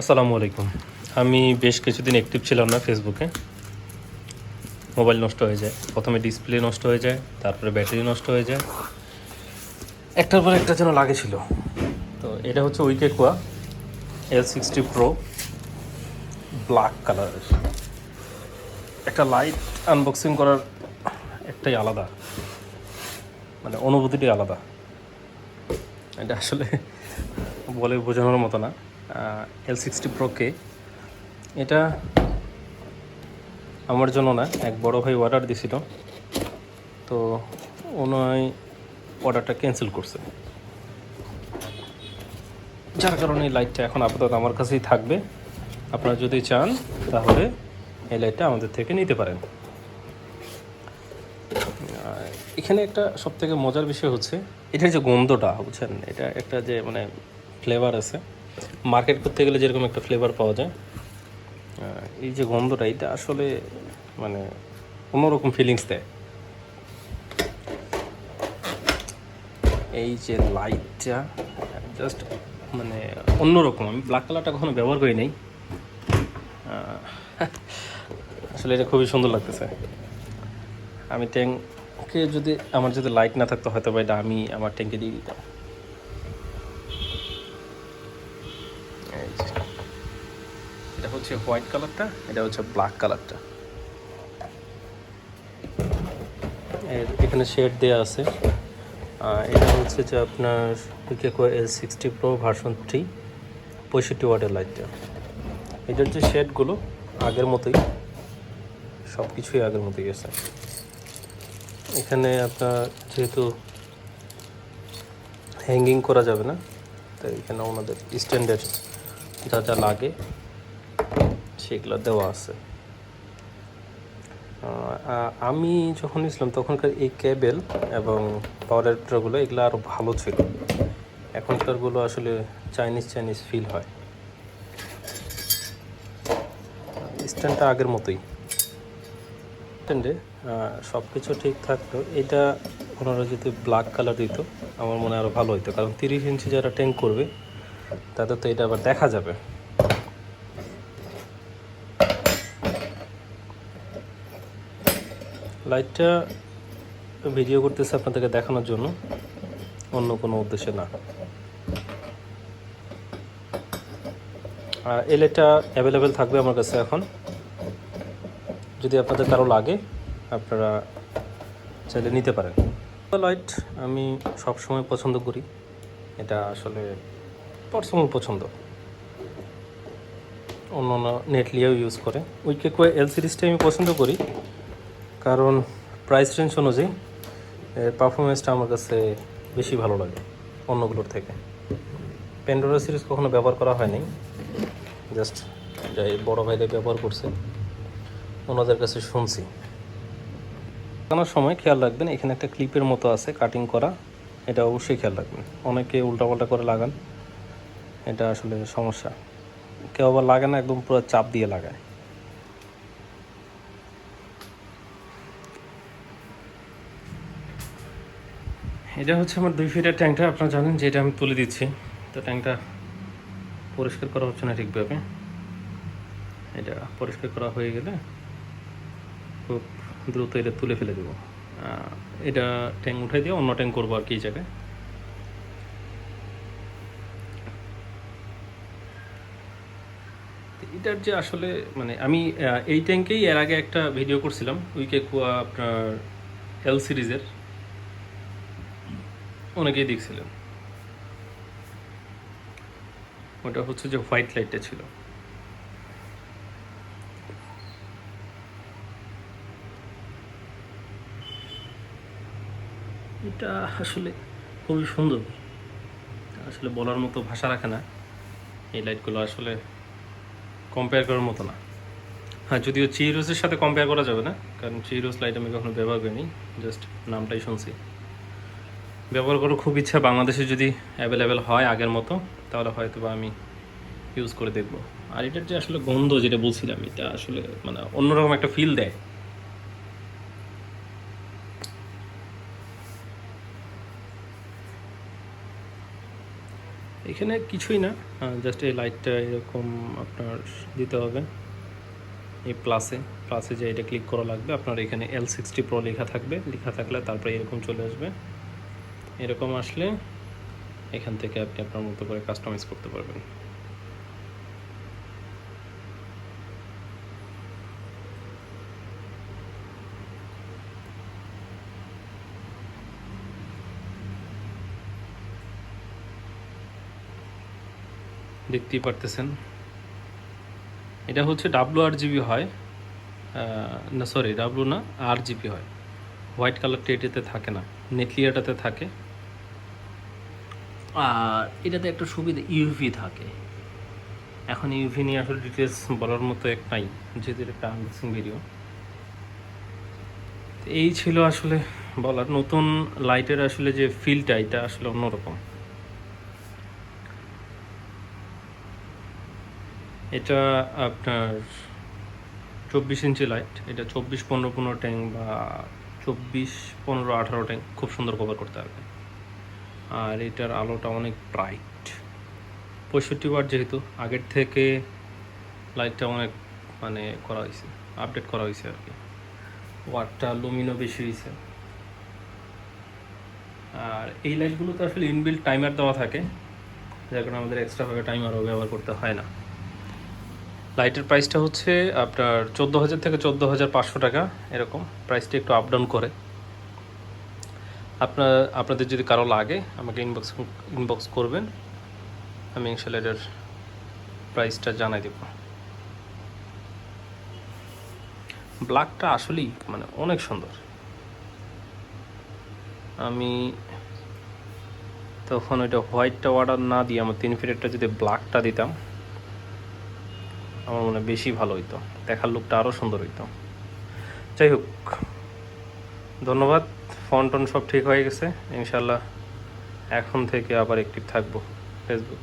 আসসালামু আলাইকুম। আমি বেশ কিছুদিন অ্যাক্টিভ ছিলাম না ফেসবুকে মোবাইল নষ্ট হয়ে যায়। প্রথমে ডিসপ্লে নষ্ট হয়ে যায়, তারপরে ব্যাটারি নষ্ট হয়ে যায়। একটার পর একটা যেন লাগে ছিল তো এটা হচ্ছে উইকে কুয়া এল সিক্সটি প্রো ব্ল্যাক কালারের একটা লাইট আনবক্সিং করার একটাই আলাদা। মানে অনুভূতিটাই আলাদা। এটা আসলে বলে বোঝানোর মতো না। এল সিক্সটি প্রোকে এটা আমার জন্য না, এক বড় ভাই অর্ডার দিছিল। তো ওনাই অর্ডারটা ক্যান্সেল করছে। যার কারণে এই লাইটটা এখন আপাতত আমার কাছেই থাকবে। আপনারা যদি চান, তাহলে এই লাইটটা আমাদের থেকে নিতে পারেন। এখানে একটা সব থেকে মজার বিষয় হচ্ছে, এটার যে গন্ধটা, বুঝছেন? এটা একটা যে মানে ফ্লেভার আছে। মার্কেট করতে গেলে যেরকম একটা ফ্লেভার পাওয়া যায়। এই যে গন্ধটা, এটা আসলে মানে অন্যরকম ফিলিংস দেয়। এই যে লাইটটা জাস্ট মানে অন্যরকম। আমি ব্ল্যাক কালারটা কখনো ব্যবহার করি নাই। আসলে এটা খুবই সুন্দর লাগতেছে। আমি ট্যাঙ্কে যদি, আমার যদি লাইট না থাকতো হয়তো বা এটা আমি আমার ট্যাঙ্কে দিয়ে দিতাম এই যে। এটা হচ্ছে হোয়াইট কালারটা, এটা হচ্ছে ব্ল্যাক কালারটা। এর এখানে শেড দেওয়া আছে। এটা হচ্ছে যে আপনার পিকেকো L sixty pro version three পঁয়ষট্টি ওয়াটের লাইটটা এটার যে শেডগুলো, আগের মতোই সব কিছুই আগের মতোই আছে। এখানে আপনার যেহেতু হ্যাঙ্গিং করা যাবে না, তাই এখানে ওনাদের স্ট্যান্ডার্ড যা যা লাগে সেগুলো দেওয়া আছে। আমি যখন নিয়েছিলাম তখনকার এই কেবেল এবং পাওয়ার অ্যাডাপ্টারগুলো এগুলো আরও ভালো ছিল। এখনকারগুলো আসলে চাইনিজ চাইনিজ ফিল হয়। স্ট্যান্ডটা আগের মতোই। স্ট্যান্ডে সব কিছু ঠিক থাকতো। এটা ওনারা যদি ব্ল্যাক কালার দিত, আমার মনে আরও ভালো হতো কারণ তিরিশ ইঞ্চি যারা ট্যাঙ্ক করবে, তাদের তো এটা আবার দেখা যাবে। লাইটটা ভিডিও করতেছে আপনাদেরকে দেখানোর জন্য। অন্য কোনো উদ্দেশ্যে না। এই লাইটটা অ্যাভেলেবেল থাকবে আমার কাছে এখন। যদি আপনাদের কারও লাগে, আপনারা চাইলে নিতে পারেন। লাইট আমি সব সময় পছন্দ করি। এটা আসলে পার্সোনাল পছন্দ। অন্য অন্য নেটলিয়াও ইউজ করে। উইকে কয়ে এল সিরিজটা আমি পছন্দ করি। কারণ প্রাইস রেঞ্জ অনুযায়ী পারফরমেন্সটা আমার কাছে বেশি ভালো লাগে অন্যগুলোর থেকে। প্যান্ডোরা সিরিজ কখনো ব্যবহার করা হয়নি জাস্ট যাই বড় ভাইদের ব্যবহার করছে, ওনাদের কাছে শুনছি। লাগানোর সময় খেয়াল রাখবেন, এখানে একটা ক্লিপের মতো আছে কাটিং করা, এটা অবশ্যই খেয়াল রাখবেন। অনেকে উল্টাপাল্টা করে লাগান, এটা আসলে সমস্যা। কেউ আবার লাগে না, একদম পুরো চাপ দিয়ে লাগায়। এটা হচ্ছে আমার দুই ফিটের ট্যাঙ্কটা আপনারা জানেন যে এটা আমি তুলে দিচ্ছি। তো ট্যাঙ্কটা পরিষ্কার করা হচ্ছে না ঠিকভাবে। এটা পরিষ্কার করা হয়ে গেলে খুব দ্রুত এটা তুলে ফেলে দেবো। এটা ট্যাঙ্ক উঠাই দিয়ে অন্য ট্যাঙ্ক করব আর কি জায়গায়। এটার যে আসলে মানে আমি এই ট্যাঙ্কেই এর আগে একটা ভিডিও করছিলাম উইকে কুয়া আপনার এল সিরিজের অনেকেই দেখছিলেন। ওটা হচ্ছে যে হোয়াইট লাইটটা ছিল। এটা আসলে খুবই সুন্দর। আসলে বলার মতো ভাষা রাখে না। এই লাইটগুলো আসলে কম্পেয়ার করার মতো না। হ্যাঁ যদিও চিরোসের সাথে কম্পেয়ার করা যাবে না, কারণ চিরোস লাইট আমি কখনো ব্যবহার করিনি জাস্ট নামটাই শুনছি। ব্যবহার করার খুব ইচ্ছা বাংলাদেশে যদি অ্যাভেলেবেল হয় আগের মতো, তাহলে হয়তো বা আমি ইউজ করে দেখব। আর এটার যে আসলে গন্ধ যেটা বলছিলাম, এটা আসলে মানে অন্যরকম একটা ফিল দেয়। এখানে কিছুই না জাস্ট এই লাইটটা এরকম আপনার দিতে হবে। এই প্লাসে প্লাসে যে এটা ক্লিক করা লাগবে, আপনার এখানে এল সিক্সটি প্রো লেখা থাকবে, লেখা থাকলে তারপরে এরকম চলে আসবে। এরকম আসলে এখান থেকে আপনি আপনার মতো করে কাস্টমাইজ করতে পারবেন। দেখতেই পারতেছেন। এটা হচ্ছে ডাব্লু আর জিবি হয় না সরি ডাব্লু না আর জিবি হয়। হোয়াইট কালারটা এটাতে থাকে না। নেটলিয়াটাতে থাকে। আর এটাতে একটা সুবিধা ইউভি থাকে। এখন ইউভি নিয়ে আসলে ডিটেলস বলার মতো এক নাই, যেহেতু একটা আনবক্সিং ভিডিও এই ছিল আসলে বলার, নতুন লাইটের আসলে যে ফিলটা এটা আসলে অন্যরকম। এটা আপনার চব্বিশ ইঞ্চি লাইট এটা চব্বিশ পনেরো পনেরো ট্যাঙ্ক বা চব্বিশ, পনেরো আঠারো ট্যাঙ্ক খুব সুন্দর কভার করতে পারবে। আর এটার আলোটা অনেক ব্রাইট পঁয়ষট্টি ওয়াট যেহেতু, আগের থেকে লাইটটা অনেক মানে করা হয়েছে আপডেট করা হয়েছে আর কি। ওয়াটটা লুমিনো বেশি হয়েছে আর এই লাইটগুলোতে আসলে ইনবিল্ট টাইমার দেওয়া থাকে, যার কারণে আমাদের এক্সট্রাভাবে টাইমারও ব্যবহার করতে হয় না। লাইটের প্রাইসটা হচ্ছে আপনার চোদ্দ হাজার থেকে চোদ্দ হাজার পাঁচশো টাকা, এরকম প্রাইসটা একটু আপ ডাউন করে। আপনার, আপনাদের যদি কারও লাগে, আমাকে ইনবক্স ইনবক্স করবেন, আমি ইনশাল্লাহ এটার প্রাইসটা জানাই দেব। ব্ল্যাকটা আসলেই মানে অনেক সুন্দর। আমি তখন ওইটা হোয়াইটটা অর্ডার না দিয়ে, আমার তিন ফিটেরটা যদি ব্ল্যাকটা দিতাম আমার মনে বেশি ভালো হইতো। দেখার লুকটা আরও সুন্দর হইতো। যাই হোক ধন্যবাদ। ফোন সব ঠিক হয়ে গেছে। ইনশাল্লাহ এখন থেকে আবার অ্যাক্টিভ থাকব ফেসবুক